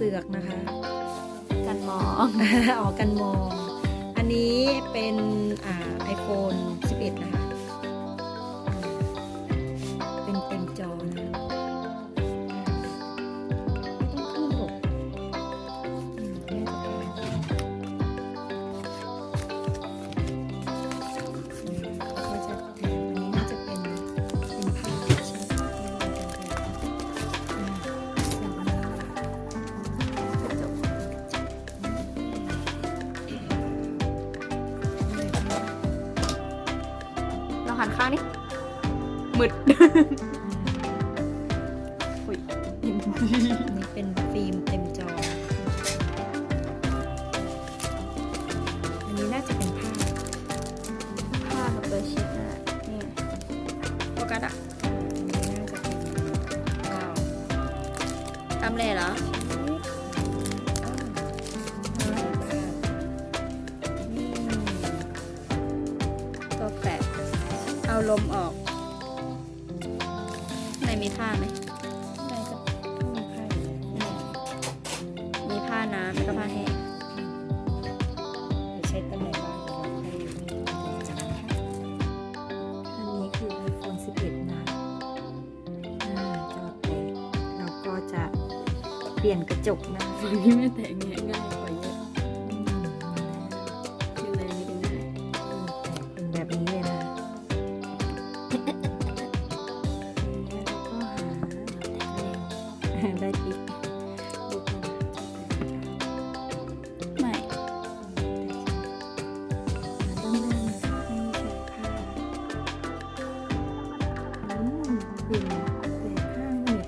เสือกนะคะ กันมองออกกันมอง อันนี้เป็นอ่า iPhone 11 นะคะ หันข้างนี่มืดอุ้ยอันนี้เป็นฟิล์มเต็มจอ อันนี้น่าจะเป็นผ้า ผ้ากับเบอร์ชิดนะนี่โฟกัสอะอันนี้น่าจะเป็นว้าวทำเลยเหรอ ลมออกข้างในมีผ้าไหมน่าจะมีผ้าอยู่แล้วมีผ้าน้ำแล้วก็ผ้าแห้งหรือใช้ตำแหน่งบ้างเดี๋ยวเราไปจับผ้าอันนี้คือ iPhone 11 นะอ่าจอแตกเราก็จะเปลี่ยนกระจกนะนี่ไม่แต่งง่าย มปิ่นแต่ผ้าเนี่ย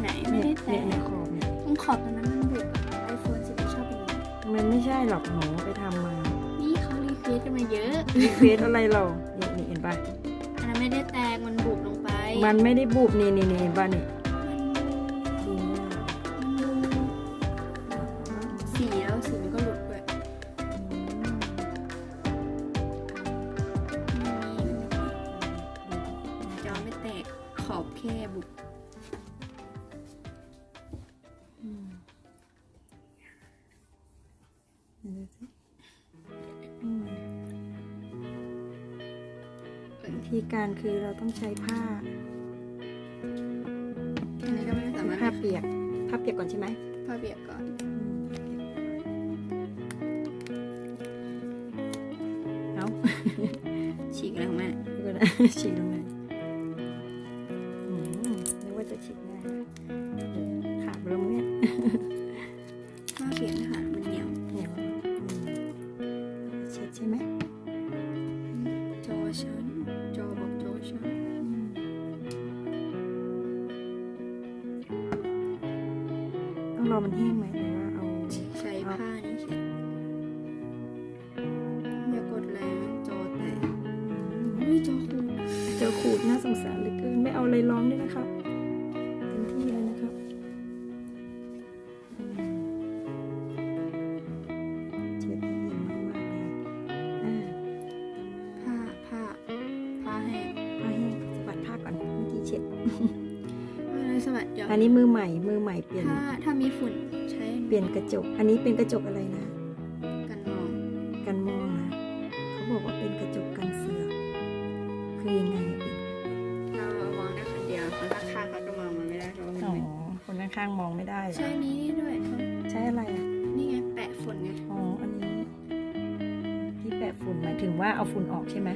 ไหนไม่ได้แต่เนี่ยในขอบเนี่ยต้องขอบตรงนั้นมันบุบไอโฟนสิบชอบเป็นอย่างนี้มันไม่ใช่หรอกหนูไปทำมานี่เขารีเควสกันมาเยอะรีเควสอะไรเรานี่นี่เห็นปะอันนั้นไม่ได้แตกมันบุบลงไปมันไม่ได้บูบนี่นี่นี่เห็นปะนี่ ธีการคือเราต้องใช้ผ้าอันนี้ก็ไม่สามารถผ้าเปียกผ้าเปียกก่อนใช่ไหมผ้าเปียกก่อนเอาฉีกอะไรของแม่ดูก่อนนะฉีกลงไปอืมนึกว่าจะฉีกง่ายขาดไปแล้วมั้งเนี่ย องรอมันแห้งไหมหรือว่าเอาใช้ผ้านี่เช็ดอย่ากดแรงจอแตกอุ้ยจอคูเจอขูดน่าสงสารเหลือเกินไม่เอาอะไรร้องด้วยนะครับเต็มที่เลยนะครับเช็ดให้ดีมากๆเลยอ่าผ้าผ้าผ้าแห้งผ้าแห้งสะบัดผ้าก่อนเมื่อกี้เช็ด อะไรสวัสดีอันนี้มือใหม่มือใหม่เปลี่ยนถ้าถ้ามีฝุ่นใช้เปลี่ยนกระจก อันนี้เป็นกระจกอะไรนะ กันมองกันมองนะเขาบอกว่าเป็นกระจกกันเสือกคือยังไงอะเป็นเรามองได้คนเดียวคนข้างๆเขาก็มองมันไม่ได้เพราะว่ามันอ๋อเป็นคนข้างๆมองไม่ได้เหรอใช้นี้ด้วยใช้อะไรอะนี่ไงแปะฝุ่นไงอ๋ออันนี้ ที่แปะฝุ่นหมายถึงว่าเอาฝุ่นออกใช่ไหม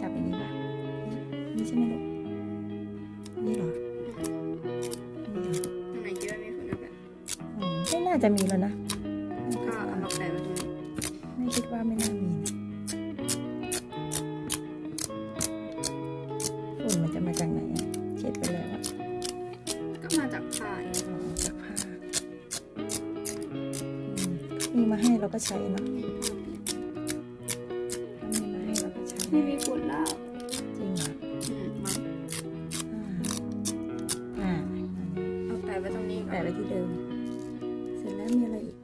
จับอย่างนี้ป่ะนี่ใช่ไหมลูกาจะมีแล้วนะก็เอามาแปะไว้ตรงนี้ไม่คิดว่าไม่น่ามีนะฝุ่นมันจะมาจากไหนอะเช็ดไปแล้วอะก็มาจากผ้าเองอ๋อจากผ้าอืมมีมาให้เราก็ใช้เนาะถ้ามีมาให้เราก็ใช้ไม่มีฝุ่นแล้วจริงเหรออืมมาอ่าเอาแปะไว้ตรงนี้ก่แปะอนไว้ที่เดิม เสร็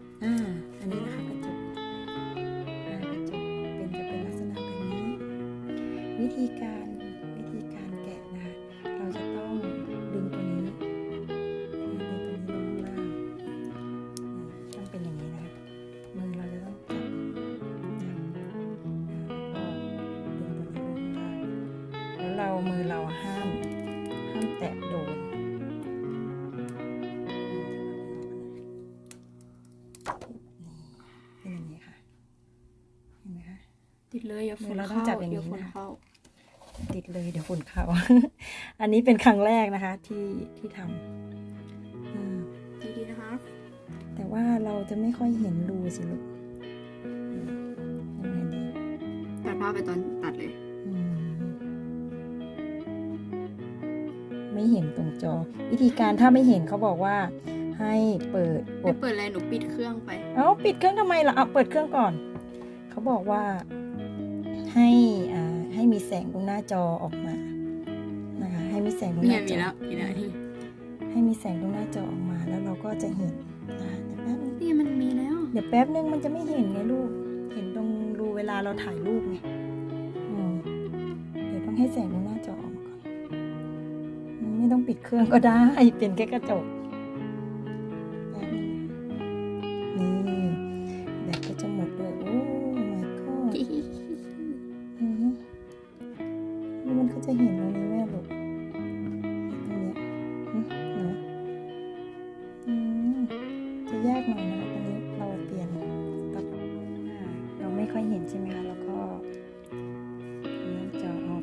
ติดเลยอย่าฝุ่นเราต้องเข้าจับอย่างนี้เดี๋ยวฝุ่นนะเข้าติดเลยเดี๋ยวฝุ่นเข้า อันนี้เป็นครั้งแรกนะคะที่ที่ทำอืมดีๆนะคะแต่ว่าเราจะไม่ค่อยเห็นรูสิลูกอืมยังไงดีตัดภาพไปตอนตัดเลย อืมไม่เห็นตรงจอ วิธีการถ้าไม่เห็นเขาบอกว่า ให้เปิดกไม่ดเปิดอะไรหนูปิดเครื่องไป เอ้าปิดเครื่องทำไมล่ะเอาเปิดเครื่องก่อน เขาบอกว่า ให้อ่าให้มีแสงตรงหน้าจอออกมานะคะ ให้มีแสงตรงหเนี่ยน้าจมีอแล้วมีแล้วนี่ให้มีแสงตรงหน้าจอออกมาแล้วเราก็จะเห็นนะคะเดี๋ยวแป๊บนึงนี่มันมีแล้ว เดี๋ยวแป๊บนึงมันจะไม่เห็นไงลูก เห็นตรงรูเวลาเราถ่ายรูปไงอืมเดี๋ยวต้องให้แสงตรงหน้าจอออกมาก่อนอืมไม่ต้องปิดเครื่องก็ได้ เป็นแค่กระจก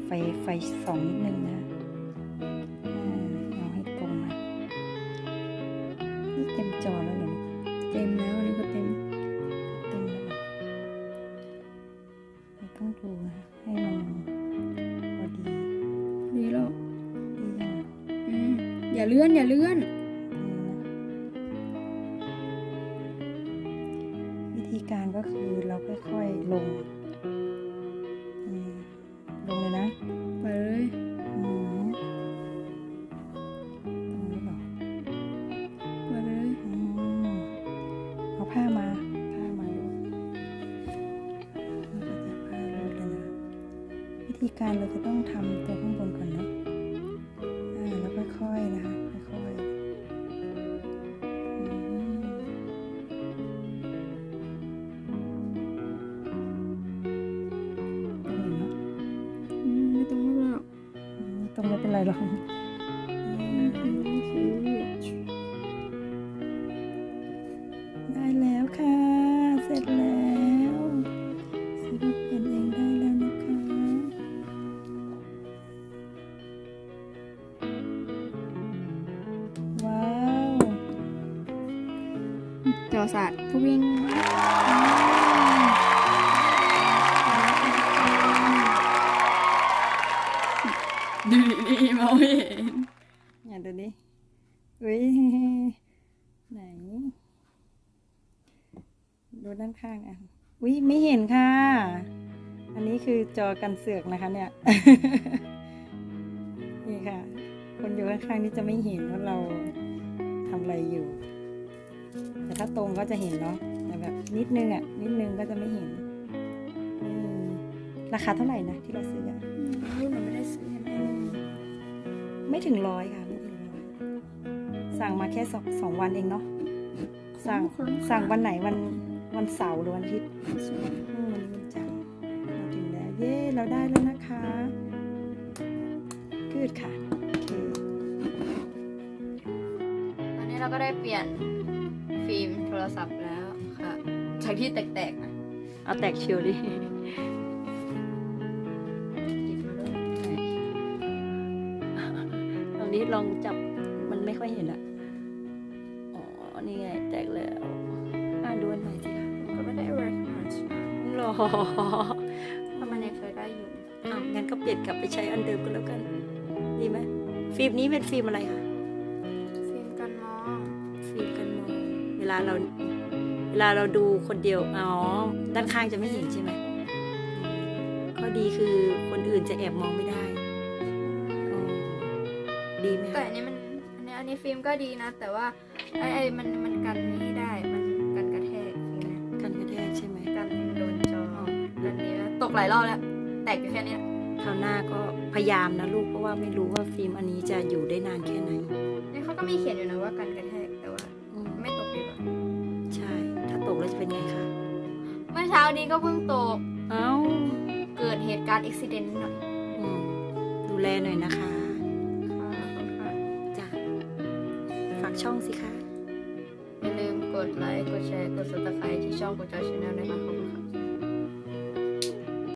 ฟไฟส่องนิดนึงนะอ่าเอาให้ตรงนะนี่เต็มจอแล้วเหรอลูกเต็มแล้วอันนี่ก็เต็มเต็มแล้วเหรอเราต้องดูนะให้มันพอดีดีแล้วดียังอืมอย่าเลื่อนอย่าเลื่อนวิธีการก็คือเราค่อยๆลงอืมลง เลยนะ ไปเลยอืมตรงนี้เหรอไปเลยอืมเอาผ้ามาผ้ามาลูกแล้วก็จะผ้าลูดเลยนะ วิธีการเราจะต้องทำตัวข้างบนก่อนเนาะ ตรงไม่เป็นไรหรอกได้แล้วค่ะ เสร็จแล้วซื้อมาเปลี่ยนเองได้แล้วนะคะว้าวจอสัตว์ผู้วิ่ง ดูดินี่มองไม่เห็นอย่าดูดิอุ้ยไหน ดูด้านข้างอะอุ้ยไม่เห็นค่ะ อันนี้คือจอกันเสือกนะคะ เนี่ย นี่ค่ะ คนอยู่ข้างๆนี่จะไม่เห็นว่าเราทำอะไรอยู่ แต่ถ้าตรงก็จะเห็นเนาะ แต่แบบนิดนึงอะ นิดนึงก็จะไม่เห็น ราคาเท่าไหร่นะที่เราซื้ออะรูปมันไม่ได้ซื้อ ไม่ถึงร้อยค่ะไม่ถึงร้อยสั่งมาแค่สองสองวันเองเนาะสั่งสั่งวันไหนวันวันเสาร์หรือวันอาทิตย์อืมวันนี้วันจันทร์เราถึงแล้วเย้เราได้แล้วนะคะกืดค่ะโอเคตอนนี้เราก็ได้เปลี่ยนฟิล์มโทรศัพท์แล้วค่ะจากที่แตกๆนะเอาแตกเชียวดิ ลองจับมันไม่ค่อยเห็นอะอ๋อ นี่ไง แตกแล้ว อ่านดูอันใหม่สิคะก็ไม่ได้ reference มาหรอเพราะมันยังเคยได้อยู่อะงั้นก็เปลี่ยนกลับไปใช้อันเดิมก็แล้วกัน ดีไหม ฟิล์มนี้เป็นฟิล์มอะไรคะ ฟิล์มกันมองฟิล์มกันมอง เวลาเรา เวลาเราดูคนเดียว อ๋อ ด้านข้างจะไม่เห็นใช่ไหมข้อดีคือคนอื่นจะแอบมองไม่ได้อ๋อ ดีไหมแต่คะอันนี้มันอันนี้อันนี้ฟิล์มก็ดีนะ แต่ว่าไอ้ไอ้มันมันกันนี่ได้มันกันกระแทกฟิล์มเนี่ยกันกระแทกใช่ไหมกันโดนจอกันนี้แล้วตกหลายรอบแล้ว แตกอยู่แค่เนี้ยคราวหน้าก็พยายามนะลูกเพราะว่าไม่รู้ว่าฟิล์มอันนี้จะอยู่ได้นานแค่ไหนนี่เขาก็มีเขียนอยู่นะว่ากันกระแทกแต่ว่าอืมไม่ตกดีกว่าใช่ ถ้าตกแล้วจะเป็นไงคะเมื่อเช้านี้ก็เพิ่งตก เอ้าเกิดเหตุการณ์อุบิเหตุนิดหน่อยอืมดูแลหน่อยนะคะค่ะ ช่องสิคะ อย่าลืมกดไลค์ กดแชร์ กด subscribe ที่ช่องกูจอยชาแนลนะคะขอบคุณค่ะ